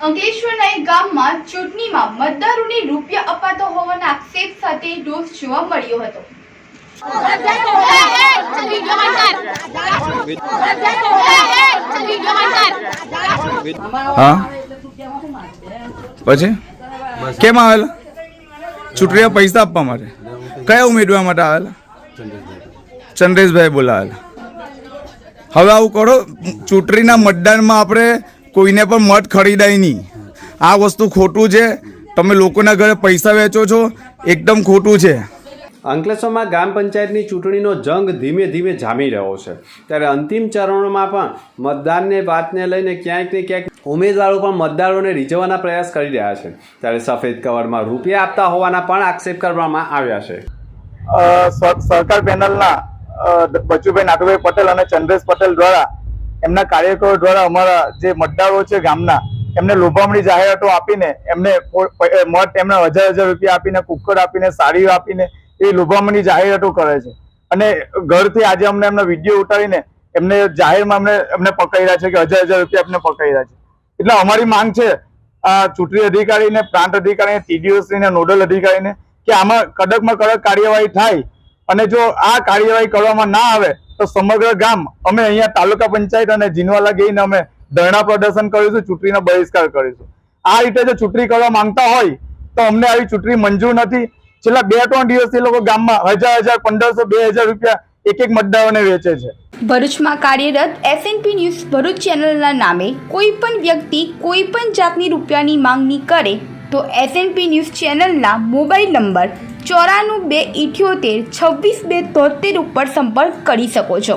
અંકલેશ્વરના ગામમાં ચૂંટણીમાં મતદારોને રૂપિયા અપાતો હોવાના આક્ષેપ સાથે રોષ જોવા મળ્યો હતો. પછી? કેમ આવેલા? ચૂંટણીમાં પૈસા આપવા માટે? કયા ઉમેદવાર માટે આવેલા? ચંદ્રેશભાઈ બોલાવેલા. હવે આવું કરો, ચૂંટણીના મતદાનમાં આપણે કોઈને પણ મત ખરીદાય નહીં. આ વસ્તુ ખોટું છે. તમે લોકોના ઘરે પૈસા વેચો છો. એકદમ ખોટું છે. અંકલેશ્વરમાં ગ્રામ પંચાયતની ચૂંટણીનો જંગ ધીમે ધીમે જામી રહ્યો છે. ત્યારે અંતિમ ચરણોમાં પણ મતદાનને વાતને લઈને ક્યાંક ને ક્યાંક ઉમેદવારો પણ મતદારોને રીઝવવાના પ્રયાસ કરી રહ્યા છે. ત્યારે સફેદ કવરમાં રૂપિયા આપતા હોવાના પણ આક્ષેપ કરવામાં આવ્યા છે. સરકાર પેનલના બચુભાઈ નાટુભાઈ પટેલ અને ચંદ્રેશ પટેલ દ્વારા એમના કાર્યકરો દ્વારા અમારા જે મતદારો છે ગામના, એમને લોભામણી જાહેરાતો આપીને એમને મત એમને હજાર હજાર રૂપિયા આપીને કુકર આપીને, સાડીઓ આપીને એ લોભામણી જાહેરાતો કરે છે. અને ઘરથી આજે અમને એમના વીડિયો ઉતારીને એમને જાહેરમાં અમને, એમને પકડ્યા છે કે હજાર હજાર રૂપિયા એમને પકડ્યા છે. એટલે અમારી માંગ છે, આ ચૂંટણી અધિકારીને, પ્રાંત અધિકારીને TDOC નોડલ અધિકારીને કે આમાં કડકમાં કડક કાર્યવાહી થાય અને જો આ કાર્યવાહી કરવામાં ના આવે, તો સમગ્ર ગામ, અમે અહીંયા તાલુકા પંચાયત અને જીનવાલા ગઈને અમે ધરણા પ્રદર્શન કરીશું, ચૂંટણીનો બહિષ્કાર કરીશું. આ રીતે જો ચૂંટણી કરવા માંગતા હોય, તો અમને આવી ચૂંટણી મંજૂર નથી. છેલ્લા બે ત્રણ દિવસથી લોકો ગામમાં હજાર હજાર, પંદરસો, બે હજાર રૂપિયા એક એક મતદારોને વેચે છે. ભરૂચમાં કાર્યરત એસએનપી ન્યૂઝ ભરૂચ ચેનલના નામે કોઈ પણ વ્યક્તિ કોઈ પણ જાતની રૂપિયાની માંગણી કરે, તો એસએનપી ન્યૂઝ ચેનલના મોબાઈલ નંબર ચોરાણું બે ઇઠ્યોતેર, છવ્વીસ બે તોતેર ઉપર સંપર્ક કરી શકો છો.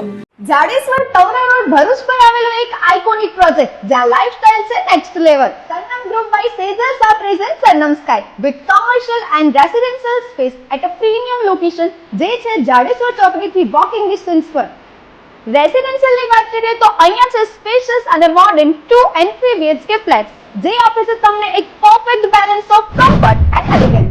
જાડેશ્વર તવરા રોડ ભરૂચ પર આવેલો એક આઇકોનિક પ્રોજેક્ટ જ્યાં લાઇફસ્ટાઇલ છે next level Sarnam group by સેજર્સ આ present Sarnam sky with commercial and residential space at a premium location જે છે જાડેશ્વર ચોકડીથી વોકિંગ ડિસ્ટન્સ પર. રેસિડેન્શિયલની વાત કરીએ તો અહીંયા છે સ્પેશિયસ અને modern two and three BHK flat જે આપે છે તમને એક perfect balance of comfort and elegance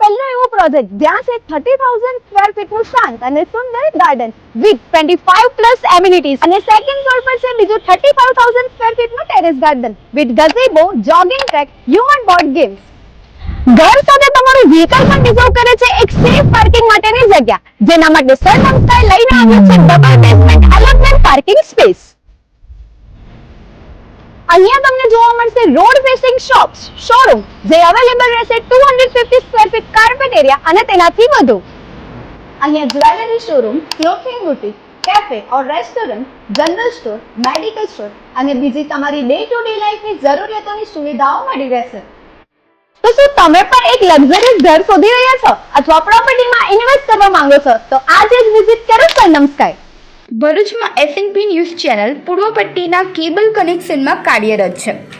પહેલો એવો પ્રોજેક્ટ જ્યાં છે થર્ટી થાઉઝન્ડ સ્ક્વેર ફીટ શાંત અને સુંદર garden with twenty five plus amenities અને સેકન્ડ ફ્લોર પર છે બીજું thirty five thousand square ફીટનું terrace garden with gazebo jogging track human board games ઘર સાથે તમારું વ્હીકલ પણ રિઝર્વ કરે છે એક સેફ પાર્કિંગ માટેની જગ્યા, જેના માટે સરનમ સ્કાય લઈને આવ્યું છે double basement allotment parking space અહીંયા તમને જોવા મળશે રોડ ફેસિંગ શોપ્સ શોરૂમ જે અવેલેબલ રહેશે 250 સ્ક્વેર ફીટ કાર્પેટ એરિયા અને તેનાથી વધુ. અહીંયા jewellery showroom clothing boutique cafe or restaurant general store medical store અને બીજી તમારી ડે ટુ ડે લાઈફની જરૂરિયાતોની સુવિધાઓ મળી રહેશે. તો શું તમે પણ એક લક્ઝરીઝ ઘર શોધી રહ્યા છો? અથવા પ્રોપર્ટીમાં ઇન્વેસ્ટ કરવા માંગો છો? તો આજે જ વિઝિટ કરો સરનમ સ્કાય ભરૂચમાં એસએનપી ન્યૂઝ ચેનલ પૂર્વ પટ્ટીના કેબલ કનેક્શનમાં કાર્યરત છે.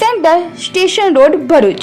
centre station road Bharuch.